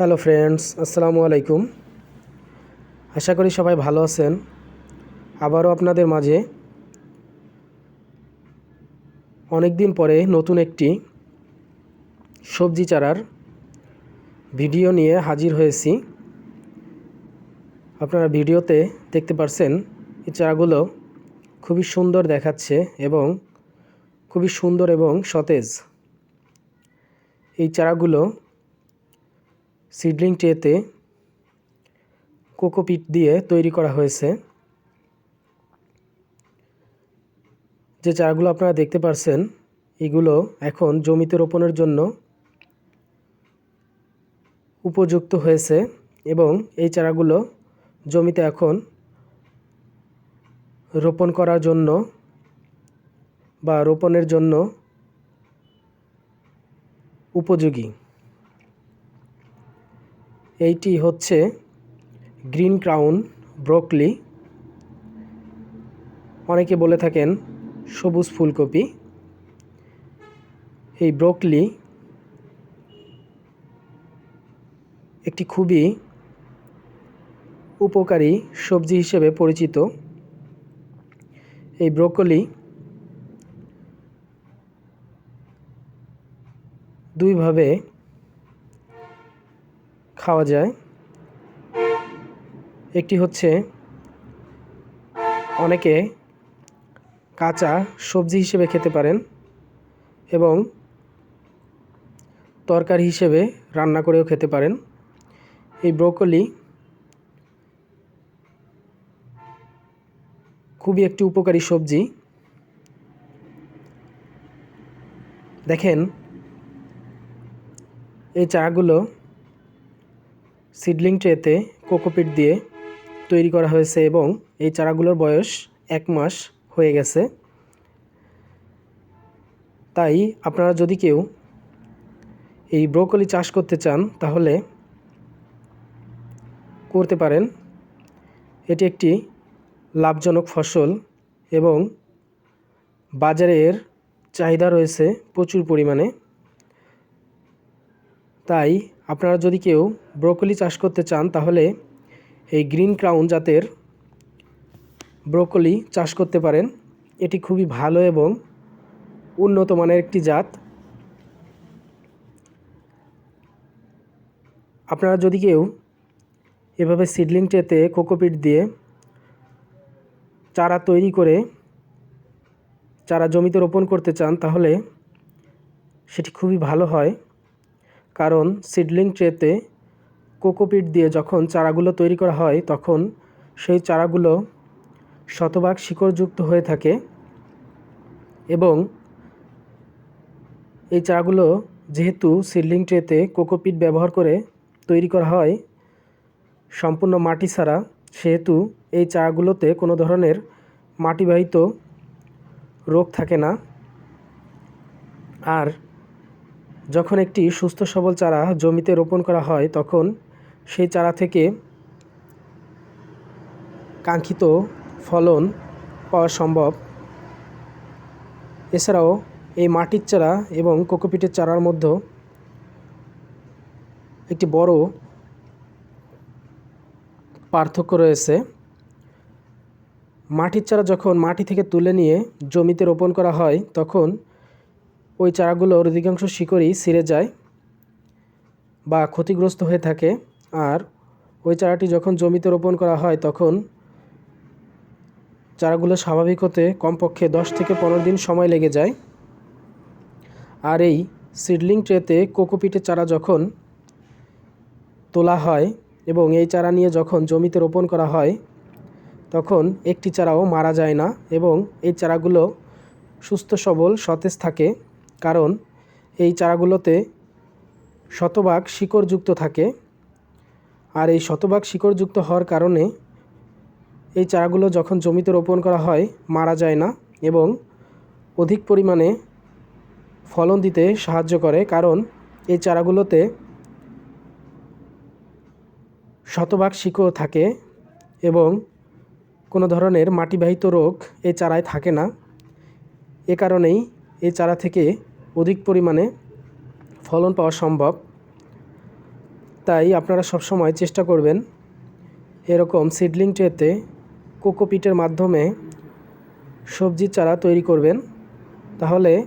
Hello friends, আসসালামু আলাইকুম। আশা করি সবাই ভালো আছেন। আবারও আপনাদের মাঝে অনেক দিন পরে নতুন একটি সবজি চারার ভিডিও নিয়ে হাজির হয়েছি। আপনারা ভিডিওতে দেখতে পারছেন, এই চারাগুলো খুবই সুন্দর দেখাচ্ছে এবং খুবই সুন্দর এবং সতেজ। এই চারাগুলো সিডলিং ট্রেতে কোকোপিট দিয়ে তৈরি করা হয়েছে। যে চারাগুলো আপনারা দেখতে পারছেন, এগুলো এখন জমিতে রোপণের জন্য উপযুক্ত হয়েছে এবং এই চারাগুলো জমিতে এখন রোপণ করার জন্য বা রোপণের জন্য উপযোগী। এইটি হচ্ছে গ্রিন ক্রাউন, ব্রোকলি। অনেকে বলে থাকেন সবুজ ফুলকপি। এই ব্রোকলি একটি খুবই উপকারী সবজি হিসেবে পরিচিত। এই ব্রোকলি দুইভাবে খাওয়া যায়। একটি হচ্ছে অনেকে কাঁচা সবজি হিসেবে খেতে পারেন এবং তরকারি হিসেবে রান্না করেও খেতে পারেন। এই ব্রোকলি খুবই একটি উপকারী সবজি। দেখেন, এই চারাগুলো সিডলিং ট্রেতে কোকোপিট দিয়ে তৈরি করা হয়েছে এবং এই চারাগুলোর বয়স এক মাস হয়ে গেছে। তাই আপনারা যদি কেউ এই ব্রোকলি চাষ করতে চান, তাহলে করতে পারেন। এটি একটি লাভজনক ফসল এবং বাজারের চাহিদা রয়েছে প্রচুর পরিমাণে। তাই আপনারা যদি কেউ ব্রোকলি চাষ করতে চান, তাহলে এই গ্রিন ক্রাউন জাতের ব্রোকলি চাষ করতে পারেন। এটি খুবই ভালো এবং উন্নত মানের একটি জাত। আপনারা যদি কেউ এভাবে সিডলিং ট্রেতে কোকোপিট দিয়ে চারা তৈরি করে চারা জমিতে রোপণ করতে চান, তাহলে সেটি খুবই ভালো হয়। কারণ সিডলিং ট্রেতে কোকোপিট দিয়ে যখন চারাগুলো তৈরি করা হয়, তখন সেই চারাগুলো শতভাগ শিকড়যুক্ত হয়ে থাকে এবং এই চারাগুলো যেহেতু সিডলিং ট্রেতে কোকোপিট ব্যবহার করে তৈরি করা হয়, সম্পূর্ণ মাটি ছাড়া, সেহেতু এই চারাগুলোতে কোনো ধরনের মাটিবাহিত রোগ থাকে না। আর যখন একটি সুস্থ সবল চারা জমিতে রোপণ করা হয়, তখন সেই চারা থেকে কাঙ্ক্ষিত ফলন পাওয়া সম্ভব। এছাড়াও এই মাটির চারা এবং কোকোপিটের চারার মধ্যে একটি বড় পার্থক্য রয়েছে। মাটির চারা যখন মাটি থেকে তুলে নিয়ে জমিতে রোপণ করা হয়, তখন ওই চারাগুলোর অধিকাংশ শিকড়ই ছিঁড়ে যায় বা ক্ষতিগ্রস্ত হয়ে থাকে। আর ওই চারাটি যখন জমিতে রোপণ করা হয়, তখন চারাগুলো স্বাভাবিক হতে কমপক্ষে দশ থেকে পনেরো দিন সময় লেগে যায়। আর এই সিডলিং ট্রেতে কোকোপিটের চারা যখন তোলা হয় এবং এই চারা নিয়ে যখন জমিতে রোপণ করা হয়, তখন একটি চারাও মারা যায় না এবং এই চারাগুলো সুস্থ, সবল, সতেজ থাকে। কারণ এই চারাগুলোতে শতভাগ শিকড়যুক্ত থাকে। আর এই শতভাগ শিকড়যুক্ত হওয়ার কারণে এই চারাগুলো যখন জমিতে রোপণ করা হয়, মারা যায় না এবং অধিক পরিমাণে ফলন দিতে সাহায্য করে। কারণ এই চারাগুলোতে শতভাগ শিকড় থাকে এবং কোনো ধরনের মাটিবাহিত রোগ এই চারায় থাকে না। এ কারণেই এই চারা থেকে অধিক পরিমাণে ফলন পাওয়া সম্ভব। তাই আপনারা সবসময় চেষ্টা করবেন এরকম সিডলিং ট্রেতে কোকোপিটের মাধ্যমে সবজির চারা তৈরি করবেন। তাহলে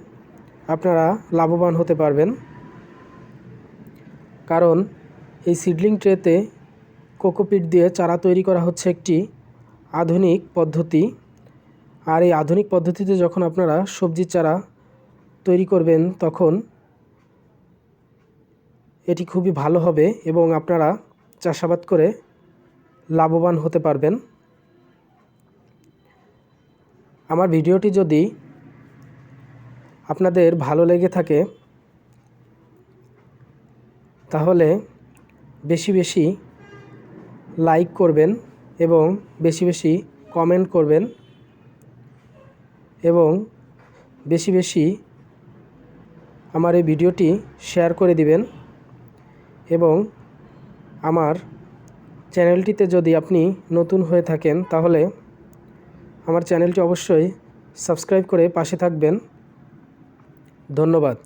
আপনারা লাভবান হতে পারবেন। কারণ এই সিডলিং ট্রেতে কোকোপিট দিয়ে চারা তৈরি করা হচ্ছে একটি আধুনিক পদ্ধতি। আর এই আধুনিক পদ্ধতিতে যখন আপনারা সবজির চারা তৈরি করবেন তখন এটি খুবই ভালো হবে এবং আপনারা চাষাবাদ করে লাভবান হতে পারবেন। আমার ভিডিওটি যদি আপনাদের ভালো লেগে থাকে, তাহলে বেশি বেশি লাইক করবেন এবং বেশি বেশি কমেন্ট করবেন এবং বেশি বেশি আমার এই ভিডিওটি শেয়ার করে দিবেন এবং আমার চ্যানেলটিতে যদি আপনি নতুন হয়ে থাকেন তাহলে আমার চ্যানেলটি অবশ্যই সাবস্ক্রাইব করে পাশে থাকবেন। ধন্যবাদ।